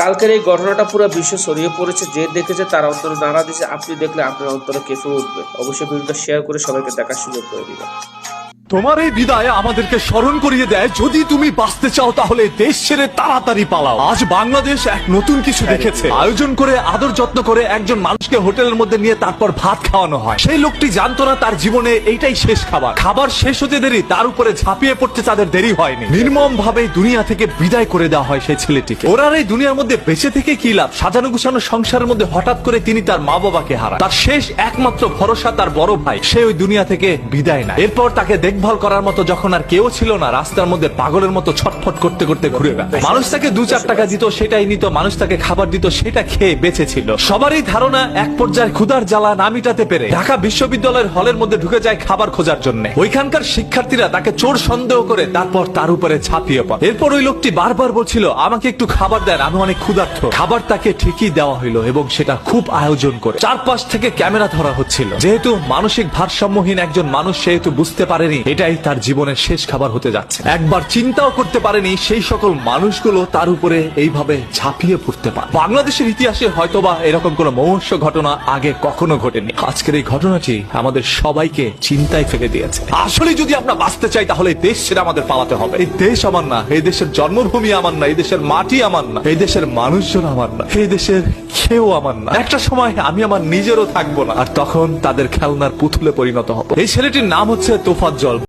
কালকের এই ঘটনাটা পুরো বিশ্ব ছড়িয়ে পড়েছে, যে দেখেছে তার অন্তরে নাড়া দিয়েছে আপনি দেখলে আপনার অন্তরে কেঁপে উঠবে। অবশ্যই ভিডিওটা শেয়ার করে সবাইকে দেখার সুযোগ করে দিবেন। তোমার এই বিদায় আমাদেরকে স্মরণ করিয়ে দেয়। যদি তুমি বাঁচতে চাও, তাহলে দেশ ছেড়ে তাড়াতাড়ি পালাও। আজ বাংলাদেশ এক নতুন কিছু দেখেছে। আয়োজন করে, আদর যত্ন করে একজন মানুষকে হোটেলের মধ্যে নিয়ে তারপর ভাত খাওয়ানো হয়। সেই লোকটি জানতো না তার জীবনে এইটাই শেষ খাবার। খাবার শেষ হতে দেরি, তার উপরে ঝাঁপিয়ে পড়তে তাদের দেরি হয়নি। নির্মম ভাবে দুনিয়া থেকে বিদায় করে দেওয়া হয় সেই ছেলেটিকে। ওরার এই দুনিয়ার মধ্যে বেঁচে থেকে কি লাভ? সাজানো গুছানো সংসারের মধ্যে হঠাৎ করে তিনি তার মা বাবাকে হারান তার শেষ একমাত্র ভরসা তার বড় ভাই। সে ওই দুনিয়া থেকে বিদায় না এরপর তাকে দেখভাল করার মতো যখন আর কেউ ছিল না, রাস্তার মধ্যে পাগলের মতো ছটফট করতে করতে ঘুরে বেড়ায়। মানুষ তাকে দু চার টাকা দিত, সেটাই নিত, মানুষ তাকে খাবার দিত, সেটা খেয়ে বেঁচে ছিল সবারই ধারণা, এক পর্যায়ে ক্ষুধার জ্বালা না মিটাতে পেরে ঢাকা বিশ্ববিদ্যালয়ের হলের মধ্যে ঢুকে যায় খাবার খোঁজার জন্য। ওইখানকার শিক্ষার্থীরা তাকে চোর সন্দেহ করে তারপর তার উপরে ছাপিয়ে পড়ে। এরপর ওই লোকটি বারবার বলছিল, আমাকে একটু খাবার দেন, আমি অনেক ক্ষুধার্থ। খাবার তাকে ঠিকই দেওয়া হইল এবং সেটা খুব আয়োজন করে। চারপাশ থেকে ক্যামেরা ধরা হচ্ছিল। যেহেতু মানসিক ভারসাম্যহীন একজন মানুষ, সেহেতু বুঝতে পারেনি এটাই তার জীবনের শেষ খাবার হতে যাচ্ছে। একবার চিন্তাও করতে পারেনি সেই সকল মানুষগুলো তার উপরে এইভাবে ঝাঁপিয়ে পড়তে পারে। বাংলাদেশের ইতিহাসে হয়তোবা এরকম কোন মহস্য ঘটনা আগে কখনো ঘটেনি। আজকের এই ঘটনাটি আমাদের সবাইকে চিন্তায় ফেলে দিয়েছে। আসলে যদি আমরা বাঁচতে চাই, তাহলে দেশ ছেড়ে আমাদের পালাতে হবে। এই দেশ আমার না, এই দেশের জন্মভূমি আমার না, এই দেশের মাটি আমার না, এই দেশের মানুষজন আমার না, এই দেশের কেউ আমার না। একটা সময় আমি আমার নিজেরও থাকব না, আর তখন তাদের খেলনার পুতুলে পরিণত হব। এই ছেলেটির নাম হচ্ছে তোফাজ্জল।